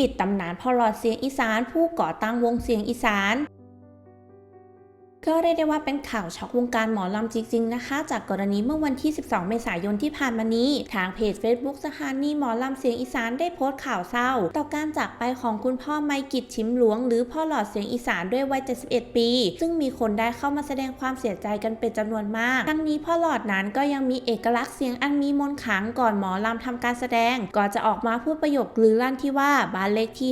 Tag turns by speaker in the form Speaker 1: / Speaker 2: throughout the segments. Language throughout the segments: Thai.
Speaker 1: ปิดตำนานพ่อหลอดเสียงอีสาน ผู้ก่อตั้งวงเสียงอีสาน ก็เรียกได้ว่าเป็นข่าวช็อกวงการหมอลำจริง ๆ นะคะ จากกรณีเมื่อวันที่ 12 เมษายนที่ผ่านมานี้ ทางเพจ Facebook สถานีหมอลำเสียงอีสานได้โพสต์ข่าวเศร้า ต่อการจากไปของคุณพ่อไมกิจชิมหลวง หรือพ่อหลอดเสียงอีสานด้วยวัย 71 ปี ซึ่งมีคนได้เข้ามาแสดงความเสียใจกันเป็นจำนวนมาก ทั้งนี้พ่อหลอดนั้นก็ยังมีเอกลักษณ์เสียงอันมีมนต์ขลังก่อนหมอลำทำการแสดง ก็จะออกมาพูดประโยคลือลั่นที่ว่าบ้านเลขที่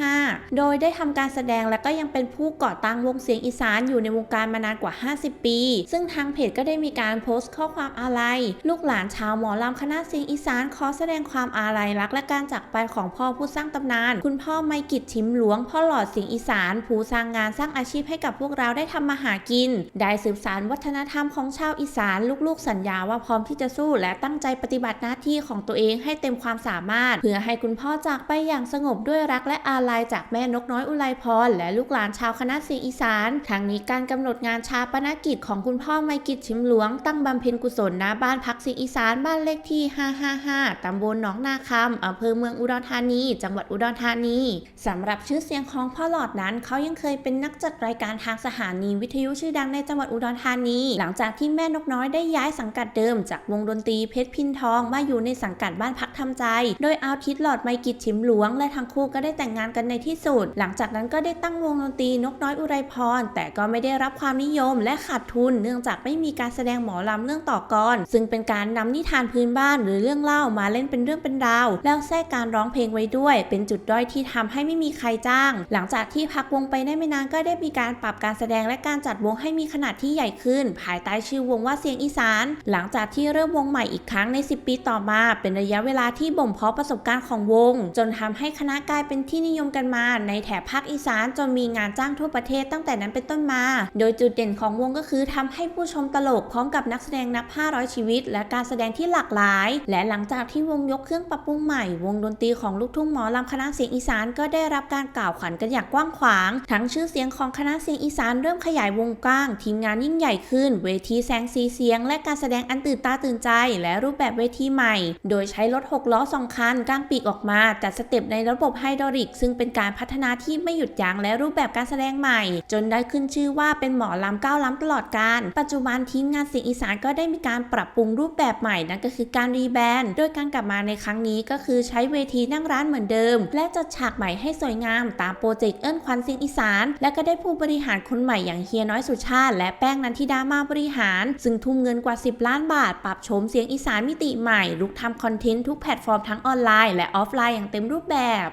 Speaker 1: 555 โดยได้ทำการแสดงและก็ยังเป็นผู้ก่อตั้งวงเสียงอีสานอยู่ในวงการมานานกว่า 50 ปี ซึ่งทางเพจก็ได้มีการโพสต์ข้อความอาลัย ลูกหลานชาวหมอลำคณะเสียงอีสานขอแสดงความอาลัยรักและการจากไปของพ่อผู้สร้างตำนาน คุณพ่อไมกิจชิมหลวง พ่อหลอดเสียงอีสาน ผู้สร้างงานสร้างอาชีพให้กับพวกเราได้ทำมาหากิน ได้สืบสานวัฒนธรรมของชาวอีสานลูกๆ สัญญาว่าพร้อมที่จะสู้และตั้งใจปฏิบัติหน้าที่ของตัวเองให้เต็มความสามารถ เพื่อให้คุณพ่อจากไปอย่างสงบด้วยรักและอาลัยจากแม่นกน้อยอุไรพรและลูกหลานชาวคณะเสียงอีสานทางนี้การกำำหนดงานชาปนกิจของคุณพ่อไมกิจชิมหลวง ตั้งบำเพ็ญกุศลณบ้านพักเสียงอีสานบ้านเลขที่ 555 ตำบลหนองนาคำอำเภอเมืองอุดรธานี จังหวัดอุดรธานีสำหรับชื่อเสียงของพ่อหลอดนั้น เขายังเคยเป็นนักจัดรายการทางสถานีวิทยุชื่อดังในจังหวัดอุดรธานี หลังจากที่แม่นกน้อยได้ย้ายสังกัดเดิมจากวงดนตรีเพชรพินทองมาอยู่ในสังกัดบ้านพักทำใจ โดยเอาทิศหลอดไมกิจชิมหลวง และทั้งคู่ก็ได้แต่งงานกันในที่สุด หลังจากนั้นก็ได้ตั้งวงดนตรีนกน้อยอุไรพรแต่ก็ไม่ได้รับความนิยมและขาดทุน เนื่องจากไม่มีการแสดงหมอลำเรื่องต่อกรซึ่งเป็นการนำนิทานพื้นบ้านหรือเรื่องเล่ามาเล่นเป็นเรื่องเป็นราว แล้วแทรกการร้องเพลงไว้ด้วย เป็นจุดด้อยที่ทำให้ไม่มีใครจ้าง หลังจากที่พักวงไปได้ไม่นานก็ได้มีการปรับการแสดงและการจัดวงให้มีขนาดที่ใหญ่ขึ้น ภายใต้ชื่อวงว่าเสียงอีสาน หลังจากที่เริ่มวงใหม่อีกครั้งใน 10 ปีต่อมา เป็นระยะเวลาที่บ่มเพาะประสบการณ์ของวง จนทำให้คณะกลายเป็นที่นิยมกันมา ในแถบภาคอีสานจนมีงานจ้างทั่วประเทศตั้งแต่นั้นเป็นต้นมาโดยจุดเด่นของวงก็คือทำให้ผู้ชมตลกพร้อมกับนักแสดงนับ 500 ชีวิต และการแสดงที่หลากหลาย และหลังจากที่วงยกเครื่องปรับปรุงใหม่ วงดนตรีของลูกทุ่งหมอลำคณะเสียงอีสานก็ได้รับการกล่าวขวัญกันอย่างกว้างขวาง ทั้งชื่อเสียงของคณะเสียงอีสานเริ่มขยายวงกว้าง ทีมงานยิ่งใหญ่ขึ้น เวทีแสงสีเสียง และการแสดงอันตื่นตาตื่นใจ และรูปแบบเวทีใหม่ โดยใช้รถ6ล้อสองคันกางปีกออกมาจัดสเต็ปในระบบไฮดรอลิก ซึ่งเป็นการพัฒนาที่ไม่หยุดยั้งและรูปแบบการแสดงใหม่ จนได้ขึ้นชื่อว่าเป็นหมอลำก้าวล้ำตลอดการ ปัจจุบันทีมงานเสียงอีสานก็ได้มีการปรับปรุงรูปแบบใหม่นั่นก็คือการรีแบรนด์โดยการกลับมาในครั้งนี้ก็คือใช้เวทีนั่งร้านเหมือนเดิม และจัดฉากใหม่ให้สวยงามตามโปรเจกต์เอิ้นควันเสียงอีสาน และก็ได้ผู้บริหารคนใหม่อย่างเฮียน้อยสุชาติ และแป้งนันทิดามาบริหาร ซึ่งทุ่มเงินกว่า 10 ล้านบาท ปรับโฉมเสียงอีสานมิติใหม่ลุกทำคอนเทนต์ทุกแพลตฟอร์มทั้งออนไลน์และออฟไลน์อย่างเต็มรูปแบบ